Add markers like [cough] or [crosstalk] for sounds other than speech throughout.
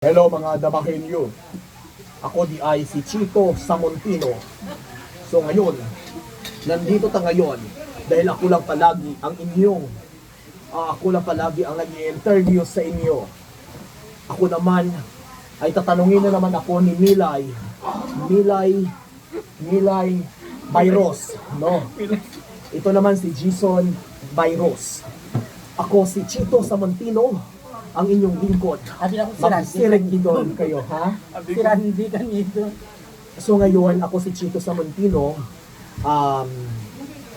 Hello mga Damahenyo. Ako di ay si Chito Samontino. So ngayon, nandito ta ngayon dahil ako lang palagi ang inyong ah, ako lang palagi ang nag-interview sa inyo. Ako naman ay tatanungin na naman ako ni Milay. Milay Milay Byros, no? Ito naman si Jason Byros. Ako si Chito Samontino, ang inyong lingkod. Sabi ako si Randy. Kayo, ha? Si Randy kanito. So ngayon, ako si Chito Samontino. Um,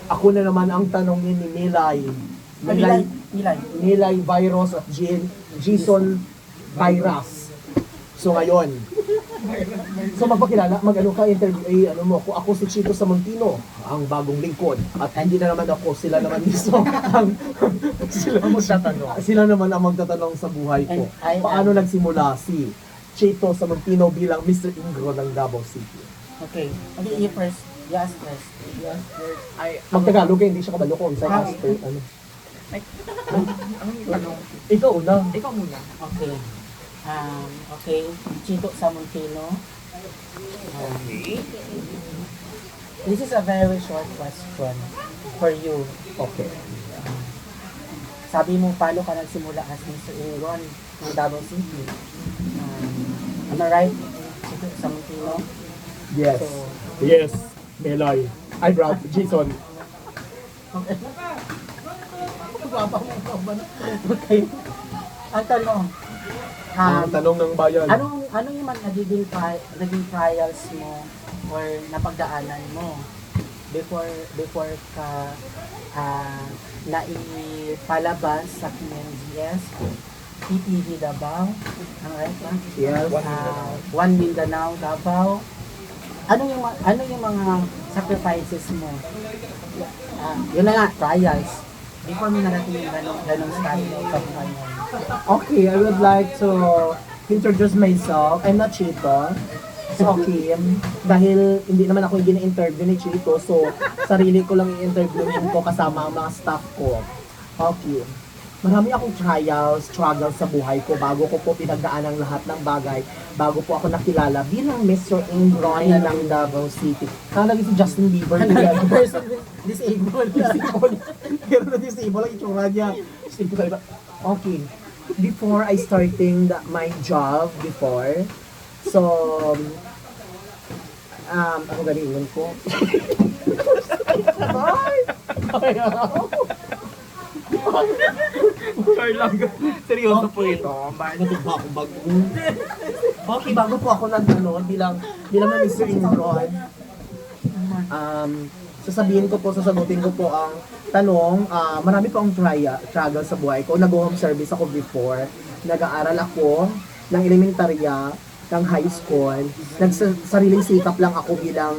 ako na naman ang tanongin ni Milay. Milay. Milay, Milay. Milay Virus at Jason Virus. So ngayon, so magpakilala, mag-ano ka, interview, eh, ano mo, ako, ako si Chito Samontino, ang bagong lingkod. At hindi na naman ako, sila naman [laughs] mismo ang, sila, Magtatanong. sila naman ang magtatanong sa buhay ko. And I am- Paano nagsimula si Chito Samontino bilang Mr. Ingro ng Davao City? Okay. Okay, you first. You ask first. Yes, sir. Ay, Mag-Tagalog eh, hindi siya kabalo ko. Sa Ah, master, ano. [laughs] ano tanong? Ikaw una. Ikaw muna. Okay. Um, okay. Chito Samontino. Um, Okay. this is a very short question for you. Okay. Sabi mo, paano ka nagsimula as Mr. Ingon ng Davao City? Um, am I right? Chito Samontino? Yes. So, Yes. Meloy. Ay, Brad. Jason. okay. Ang tanong, um, Ang tanong ng bayan. Anong ano yung mga nagiging tri- naging trials mo or napagdaanan mo before before ka uh, naipalabas sa PNGS, PTV Davao, ang right ba? Yes. Uh, One Mindanao Davao. Ano yung ano yung mga sacrifices mo? Ah, yun na nga, trials. Before mo narating yung ganong, ganong style ng pagbuhay mo. Okay, I would like to introduce myself. I'm not Chito. So, okay. Dahil hindi naman ako yung gina-interview ni Chito, so sarili ko lang i-interviewin ko kasama ang mga staff ko. Okay. Marami akong trials, struggles sa buhay ko bago ko po pinagdaan ang lahat ng bagay, bago po ako nakilala bilang Mr. Ingron ng Davao City. Kala si Justin Bieber. Ano person with disabled. Disable. Pero na disable ang itsura niya. Talaga. Okay. Before I starting the, my job before, so, um, ako galingon ko. Ay! Ay, Sure lang. Seryoso po ito. Bakit ba ako bago? Okay, bago po ako nag bilang bilang na Mr. Ingron. Um, sasabihin ko po, sasagutin ko po ang tanong, ah, marami po ang try, struggle sa buhay ko. Nag-home service ako before. Nag-aaral ako ng elementarya, ng high school. Nagsariling sikap lang ako bilang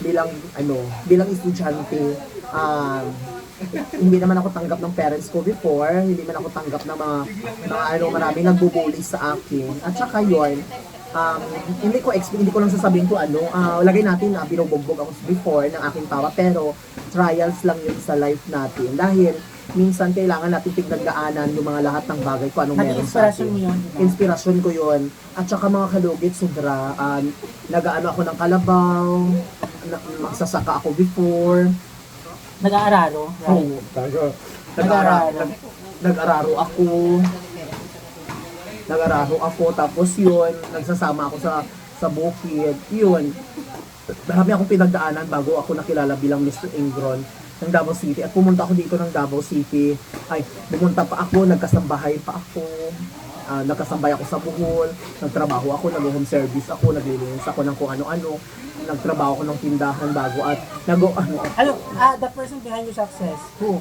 bilang ano, bilang estudyante. Um, hindi naman ako tanggap ng parents ko before, hindi man ako tanggap ng mga, mga ano, marami nagbubuli sa akin. At saka yun, um, hindi ko expect, hindi ko lang sasabihin ko ano, ah, lagay natin na binubugbog ako before ng aking tawa, pero trials lang yun sa life natin. Dahil minsan kailangan natin tignan yung mga lahat ng bagay ko anong meron sa inspiration atin. mo yun, di ba? Inspirasyon ko yun. At saka mga kalugit, sobra. Um, nag-ano ako ng kalabaw, na, magsasaka ako before, Nag-aararo, right? Oo, taga. Nag-araro. Nag- Nag-araro ako. Nag-araro ako. Tapos yun, nagsasama ako sa sa bukid. Yun. Marami akong pinagdaanan bago ako nakilala bilang Mr. Ingron ng Davao City. At pumunta ako dito ng Davao City. Ay, pumunta pa ako, nagkasambahay pa ako. Ah, nagkasambay ako sa Bohol, nagtrabaho ako, nag-home service ako, naglilinis ako ng kung ano-ano, nagtrabaho ako ng tindahan bago at nag ano, Ano, ah, the person behind your success, who?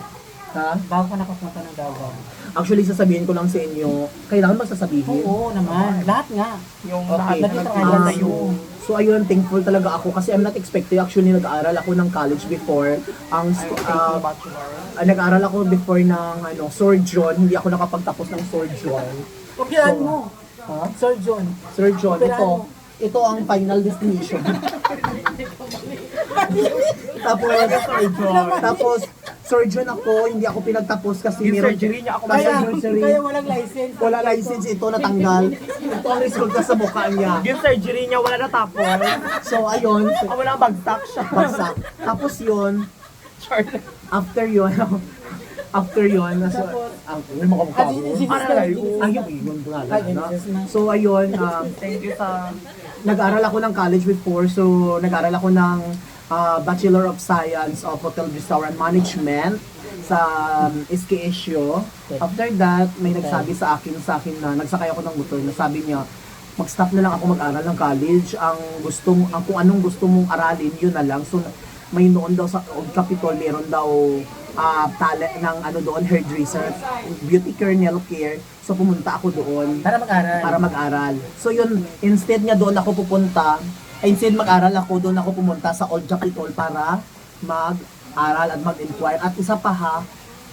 Ha? Bago ka nakapunta ng Davao. Actually, sasabihin ko lang sa inyo, kailangan ba sasabihin? Oo naman, lahat nga. Yung Okay. lahat na nagpapalala trials tayo. So ayun, thankful talaga ako kasi I'm not expecting. Actually, nag-aaral ako ng college before. Ang I'm uh, taking bachelor. uh, nag-aaral ako before ng ano, surgeon. Hindi ako nakapagtapos ng surgeon. Opiraan So, mo. Ha? Sir John. Surgeon, Operahan ito. Ito ang final destination. [laughs] tapos, tapos, surgeon ako, hindi ako pinagtapos kasi Yung meron surgery niya ako Kaya, surgery. kaya walang license. wala license ito natanggal. Ito ang resulta sa mukha niya. Yung surgery niya wala natapos. So ayun, Ah, wala bagsak siya. bagsak. Tapos yun, after yun, [laughs] after yun, nasa, mukha Ah, mo. Ano, si- Ayun, yun. So ayun, um, Thank you sa... nag-aral ako ng college before, so nag-aral ako ng ah, Bachelor of Science of Hotel Restaurant Management sa um, SKSU. After that, may nagsabi sa akin, sa akin na nagsakay ako ng motor, na sabi niya, mag-stop na lang ako mag-aral ng college. Ang gusto mo, ang kung anong gusto mong aralin, yun na lang. So, may noon daw sa Old Capitol, meron daw ah talent ng ano doon, hairdresser, beauty care, nail care. So, pumunta ako doon Para mag-aral. para mag-aral. So yun, instead niya doon ako pupunta, instead mag-aral ako, doon ako pumunta sa Old Capitol para mag-aral at mag-inquire. At isa pa ha,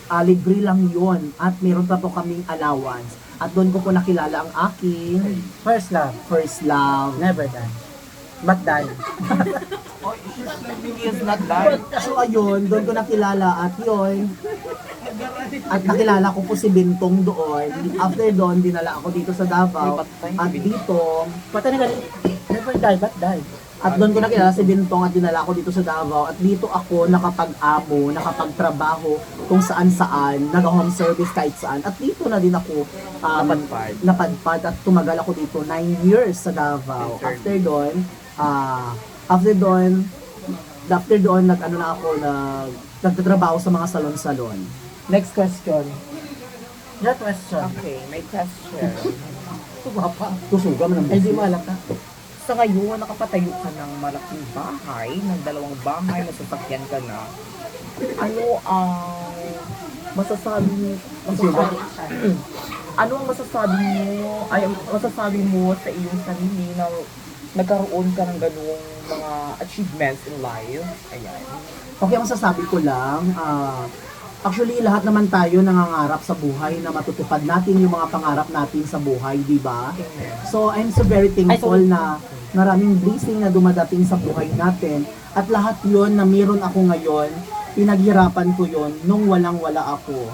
ah, libre lang yun. At meron pa po kaming allowance. At doon ko po nakilala ang aking First love. first love. Never die. But die. [laughs] Oh, he is not that. So ayun, doon ko nakilala at yun. At nakilala ko po si Bintong doon. After doon, dinala ako dito sa Davao. At dito, Pata na galing. Never die, but die. At doon ko nakilala si Bintong at dinala ko dito sa Davao. At dito ako nakapag-amo, nakapagtrabaho kung saan-saan, nag-home service kahit saan. At dito na din ako um, Napadpad. napadpad at tumagal ako dito 9 years sa Davao. Intern. After doon, ah after doon, after doon, nag-ano na ako, nag, nagtatrabaho sa mga salon-salon. Next question. Your question. Okay, may question. [laughs] Guwapa. Tusuga man ang Ay, di mo alam ka. Sa ngayon, nakapatayo ka ng malaking bahay, ng dalawang bahay, nasasakyan ka na. Ano ang masasabi mo? Masasabi, [clears throat] ano ang masasabi mo, ay masasabi mo sa iyong sarili na nagkaroon ka ng ganung mga achievements in life? Ayan. Okay, ang sasabi ko lang, ah, actually lahat naman tayo nangangarap sa buhay na matutupad natin yung mga pangarap natin sa buhay, di ba? So, I'm so very thankful na maraming blessing na dumadating sa buhay natin. At lahat yon na meron ako ngayon, pinaghirapan ko yon nung walang-wala ako.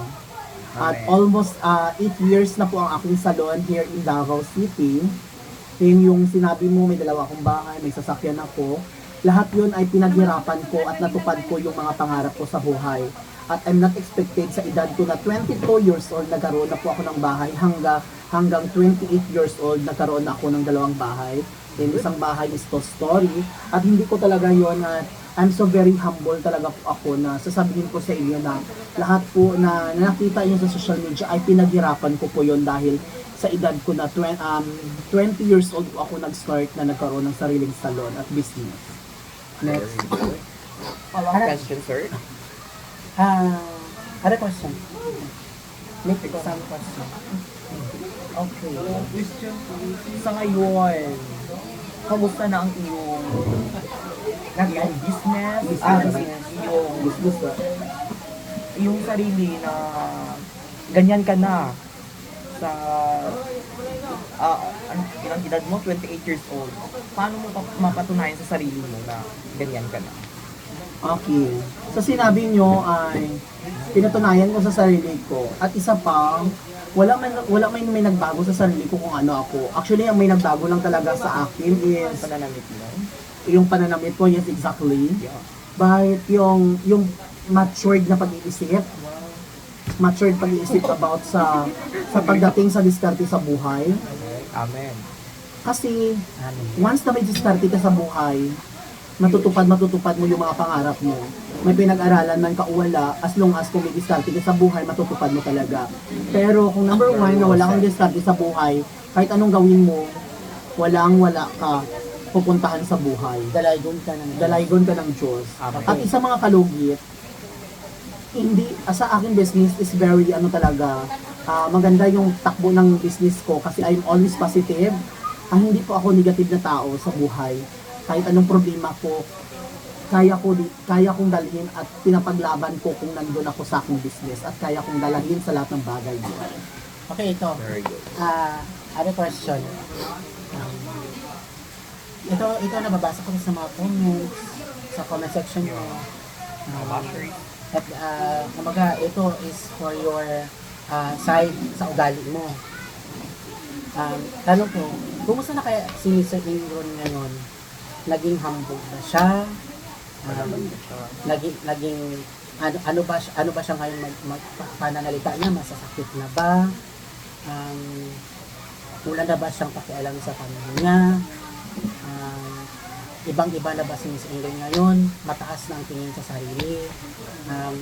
At almost 8 years na po ang aking salon here in Davao City. Then yung sinabi mo, may dalawa akong bahay, may sasakyan ako. Lahat yun ay pinaghirapan ko at natupad ko yung mga pangarap ko sa buhay. At I'm not expected sa edad ko na 22 years old nagkaroon na po ako ng bahay hanggang hanggang 28 years old nagkaroon na ako ng dalawang bahay. Then isang bahay is to story at hindi ko talaga yon at I'm so very humble talaga po ako na sasabihin ko sa inyo na lahat po na nakita niyo sa social media ay pinaghirapan ko po yon dahil sa edad ko na 20, um, 20 years old po ako nag-start na nagkaroon ng sariling salon at business. Next. Follow-up question, sir? Ah, other question. Make some question. Okay. Sa ngayon, kamusta na ang iyong iyong business, Ah, business, iyong, Business ba? iyong sarili na ganyan ka na sa ah ano, ilang edad mo? 28 years old. Paano mo pa- mapatunayan sa sarili mo na ganyan ka na? Okay. Sa sinabi nyo ay pinatunayan ko sa sarili ko. At isa pa, wala man wala man may nagbago sa sarili ko kung ano ako. Actually, ang may nagbago lang talaga sa akin is Pananamit mo? yung pananamit ko, yes exactly. Yeah. But yung yung matured na pag-iisip, matured pag-iisip about sa sa pagdating sa diskarte sa buhay. Amen. Kasi Amen. once na may diskarte ka sa buhay, matutupad matutupad mo yung mga pangarap mo. May pinag-aralan man ka o wala, as long as kung may diskarte ka sa buhay, matutupad mo talaga. Pero kung number one na wala kang diskarte sa buhay, kahit anong gawin mo, walang wala ka pupuntahan sa buhay. Dalaygon ka na. Dalaygon ka ng Diyos. Amen. At isa mga kalugit, hindi, ah, sa aking business is very, ano talaga, ah, maganda yung takbo ng business ko kasi I'm always positive. Ah, hindi po ako negative na tao sa buhay. Kahit anong problema ko, kaya ko kaya kong dalhin at pinapaglaban ko kung nandun ako sa aking business at kaya kong dalahin sa lahat ng bagay doon. Okay, ito. Very good. Ah, other question. Um, ito, ito nababasa ko sa mga comments, sa comment section mo. Ah, bashers. At uh, kumbaga, ito is for your ah, side sa ugali mo. Um, tanong ko, kumusta na kaya si Mr. Ingron ngayon? Naging humble ba siya? Um, naging, naging ano, ano ba ano ba siya ngayon mag, mag, pa- pananalita niya? Masasakit na ba? Um, wala na ba siyang pakialam sa pamilya niya? Um, ibang-iba na ba si Miss Ingrid ngayon? Mataas na ang tingin sa sarili? Um,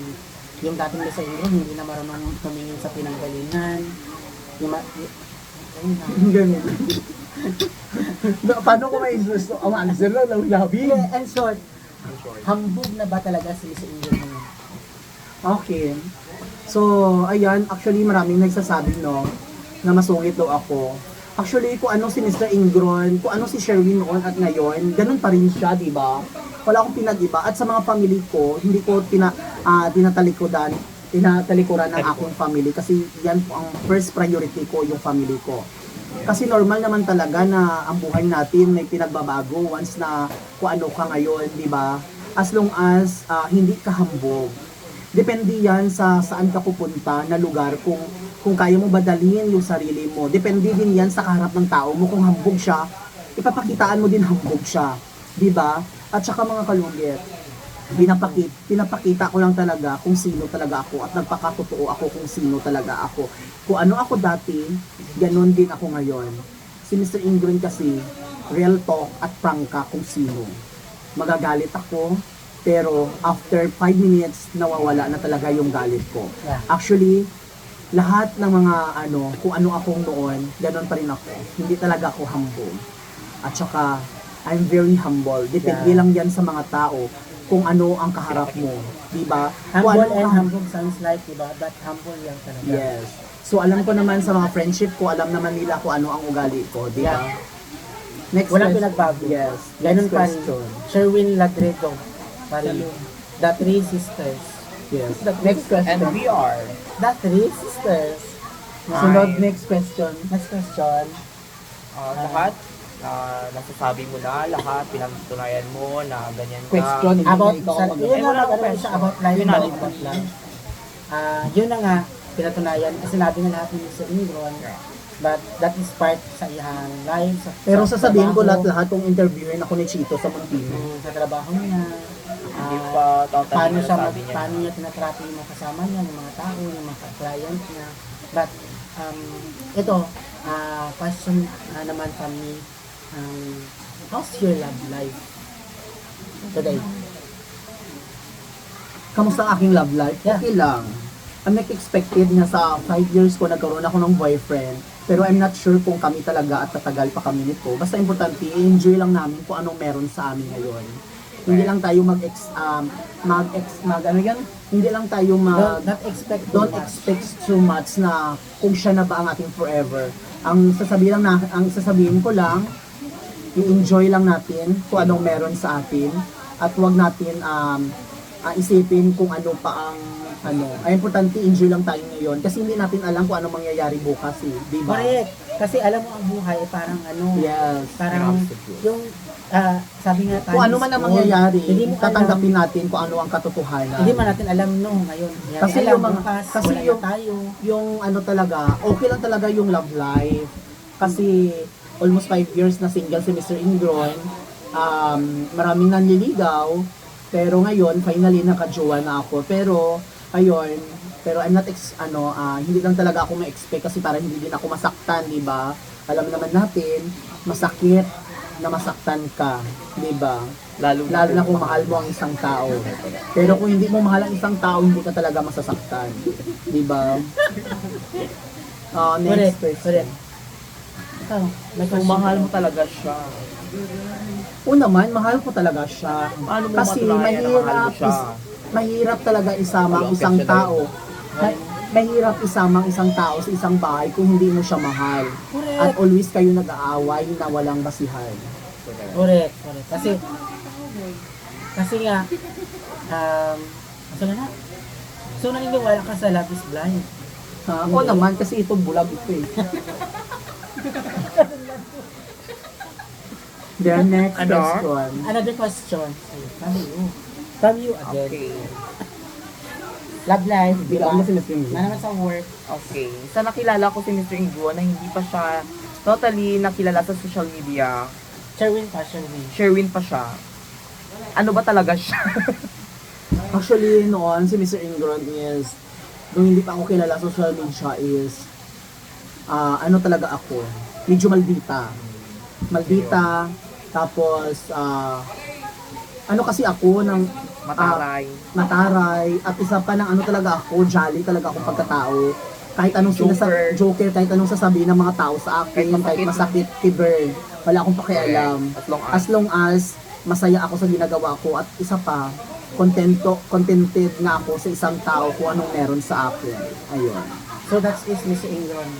yung dating Miss Ingrid, hindi na marunong tumingin sa pinanggalingan. Yung, ma- y- ayun na. Ganun. [laughs] Paano ko may gusto? Ang answer lang, labi. Yeah, and short, hambog na ba talaga si Miss Ingrid ngayon? Okay. So, ayan, actually maraming nagsasabi, no, na masungit daw ako. Actually, kung ano si Mr. Ingron, kung ano si Sherwin noon at ngayon, ganun pa rin siya, di ba? Wala akong pinag-iba. At sa mga family ko, hindi ko tina, ah, tinatalikodan, tinatalikuran ng aking family kasi yan po ang first priority ko, yung family ko. Kasi normal naman talaga na ang buhay natin may pinagbabago once na kung ano ka ngayon, di ba? As long as ah, hindi ka hambog. Depende yan sa saan ka pupunta na lugar kung kung kaya mo badalhin yung sarili mo. Depende din yan sa kaharap ng tao mo kung hambog siya. Ipapakitaan mo din hambog siya. Di ba? At saka mga kalugit, pinapakita, pinapakita ko lang talaga kung sino talaga ako at nagpakatotoo ako kung sino talaga ako. Kung ano ako dati, ganun din ako ngayon. Si Mr. Ingrid kasi, real talk at prangka kung sino. Magagalit ako, pero after 5 minutes, nawawala na talaga yung galit ko. Actually, lahat ng mga ano, kung ano akong noon, ganun pa rin ako. Hindi talaga ako humble. At saka, I'm very humble. Depende Yeah. lang yan sa mga tao kung ano ang kaharap mo. Di ba? Humble ano and hambog sounds like, diba? But humble yan talaga. Yes. So alam ko naman sa mga friendship ko, alam naman nila kung ano ang ugali ko, di ba? Yeah. Next Walang question. pinagbago. Yes. Ganun Next pa. Sherwin Ladredo. Pa rin. The Three Sisters. Yes. Next And question. we are. The Three Sisters. Sunod next question. Next question. ah, lahat, ah, nasasabi mo na, lahat, pinatunayan mo na ganyan ka. Question. About, na ikaw sa, mag- yun Eh, ano question. siya about life. Yun na, about na. life. Ah, yun na nga, pinatunayan. Kasi sinabi nga lahat ni Mr. Ingron. Yeah. But that is part sa iyang life. Sa, Pero sa sasabihin ko trabaho, lahat-lahat kung interviewin ako ni Chito sa Montino. mm, sa trabaho niya. Hindi ah, pa totally paano siya mag, niya. paano niya tinatrato yung mga kasama niya, yung mga tao, yung mga client niya. But um, ito, ah question ah, naman from me, um, how's your love life today? Kamusta ang aking love life? Yeah. Okay lang. I'm not expected na sa 5 years ko nagkaroon ako ng boyfriend. Pero I'm not sure kung kami talaga at tatagal pa kami nito. Basta importante, enjoy lang namin kung anong meron sa amin ngayon. Hindi lang tayo mag-ex, um, mag-ex, mag, ano yan? Hindi lang tayo Don't, mag, not expect don't much. expect too much na kung siya na ba ang ating forever. Ang sasabihin lang na, ang sasabihin ko lang, i-enjoy lang natin kung anong meron sa atin at wag natin um, ah, isipin kung ano pa ang ano. Ay importante enjoy lang tayo ngayon kasi hindi natin alam kung ano mangyayari bukas eh, di ba? Correct. Kasi alam mo ang buhay parang ano, Yes. parang yung ah, sabi nga Kung ano man ang mangyayari, hindi mo tatanggapin natin kung ano ang katotohanan. Hindi man natin alam no ngayon. Yan, Kasi alam, yung mga- bukas, kasi yung- tayo. yung ano talaga, okay lang talaga yung love life. Kasi almost 5 years na single si Mr. Ingron. Um, maraming nanliligaw. Pero ngayon, finally nakajowa na ako. Pero, ayun, pero I'm not ex, ano, ah, hindi lang talaga ako ma-expect kasi para hindi din ako masaktan, di ba? Alam naman natin, masakit na masaktan ka, di ba? Lalo, Lalo na kung mahal mo ang isang tao. Pero kung hindi mo mahal ang isang tao, hindi ka talaga masasaktan. Di ba? [laughs] Correct, next question. correct. Ikaw, may mahal mo talaga siya. O naman, mahal ko talaga siya. Paano mo Kasi na mahal mo mahirap, siya? is, mahirap talaga isama ang Walang isang tao. Ma- mahirap isama ang isang tao sa isang bahay kung hindi mo siya mahal. At Correct. always kayo nag-aaway na walang basihan. Correct, correct. Kasi, kasi nga, um, asa na na? So, naniniwala ka sa love is blind. Ha? O naman, kasi ito bulag ito eh. [laughs] Then next Ano? question. Another question. From you. From you again. Okay. Love life, di ba? Si Ringo. Na naman sa work. Okay. Sa nakilala ko si Mr. Ingo na hindi pa siya totally nakilala sa social media, Sherwin pa, Sherwin. Sherwin pa siya. Ano ba talaga siya? Actually, noon, si Mr. Ingron is, nung hindi pa ako kilala sa social media is, ah ano talaga ako, medyo maldita. Maldita, tapos, ah ano kasi ako, ng Mataray. mataray, at isa pa ng ano talaga ako, jolly talaga akong pagkatao. Kahit anong Joker. joker, kahit anong sasabihin ng mga tao sa akin, Kahit kahit, masakit. masakit, kiber, wala akong pakialam. As long as. As long as masaya ako sa ginagawa ko at isa pa, kontento, contented na ako sa isang tao kung anong meron sa akin. Ayun. So that is Miss Ingron.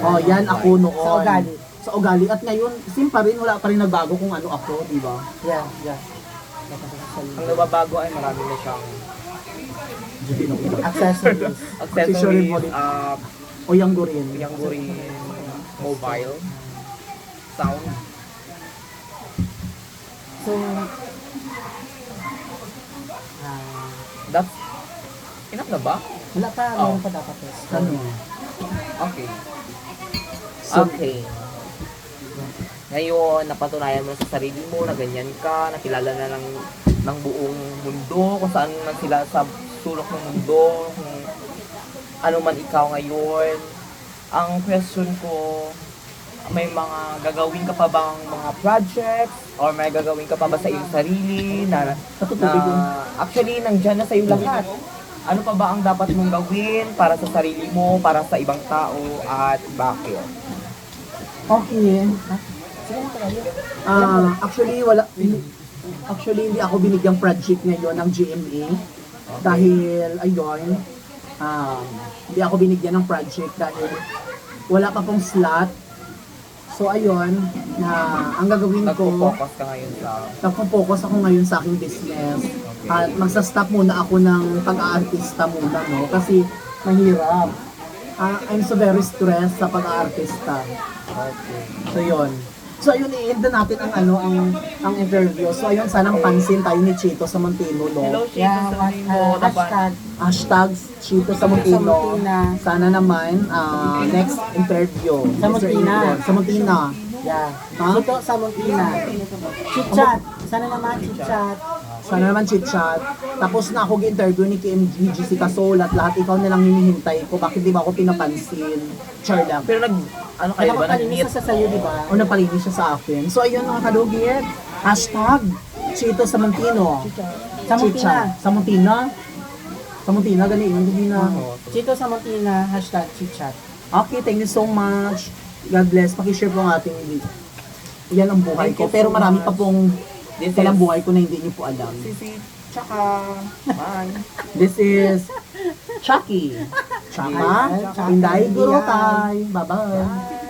Oh, yan ako noon. Sa ugali. Sa ugali. At ngayon, same pa rin, wala pa rin nagbago kung ano ako, di ba? Yeah, yeah. Ang nababago ay marami na siyang Accessories. [laughs] accessories, uh, O yung rin. yung guri mobile, sound. So, ah, That's enough na ba? Wala pa, Oh. meron pa dapat eh. Ano? Okay. So, Okay. Ngayon, napatunayan mo sa sarili mo na ganyan ka, nakilala na ng, ng buong mundo, kung saan man sila sa sulok ng mundo, kung ano man ikaw ngayon. Ang question ko, may mga gagawin ka pa bang mga projects or may gagawin ka pa ba sa iyong sarili na, na actually nandyan na sa iyo lahat. Ano pa ba ang dapat mong gawin para sa sarili mo, para sa ibang tao at bakit? Okay. Ah, actually wala actually hindi ako binigyang project ngayon ng GMA dahil ayun um, hindi ako binigyan ng project dahil wala pa pong slot. So ayun, na ang gagawin ko, Nagpo-focus ka ngayon sa... nagpo-focus ako ngayon sa aking business. At magsa-stop muna ako ng pag-aartista muna, no? Kasi mahirap. Ah, I'm so very stressed sa pag-aartista. Okay. So yun. So ayun, i-end na natin ang ano ang ang interview. So ayun, sanang pansin tayo ni Chito sa Montino, Hello, no? Chico, Yeah, sa what, mo. uh, hashtag Hashtag Chito sa Montino. Sana naman ah, next interview. Sa. Montina. Sa Montina. Yeah. Ha? Dito sa Montina. Chit-chat. Sana naman chit-chat. Sana naman chit-chat. Tapos na ako gi-interview ni KMG, GC Kasol at lahat ikaw na lang hinihintay ko. Bakit di ba ako pinapansin? Char lang. Pero nag... Ano kayo ba? Nag-meet? sa sayo, di ba? O napalinis siya sa akin. So ayun mga kadugit. Hashtag Chito sa Montino. Sa Montina. Sa Montina. Sa Montina, gani yun. Hindi na. Chito sa Montina, hashtag chit-chat. Okay, thank you so much. God bless. Pakishare po ang ating yan ang buhay Thank ko. you Pero so marami much. pa pong This walang is... buhay ko na hindi niyo po alam. Sisi, tsaka... Man. [laughs] This is Chucky. [laughs] Chaka. Chucky. Inday Gurotay. Bye-bye.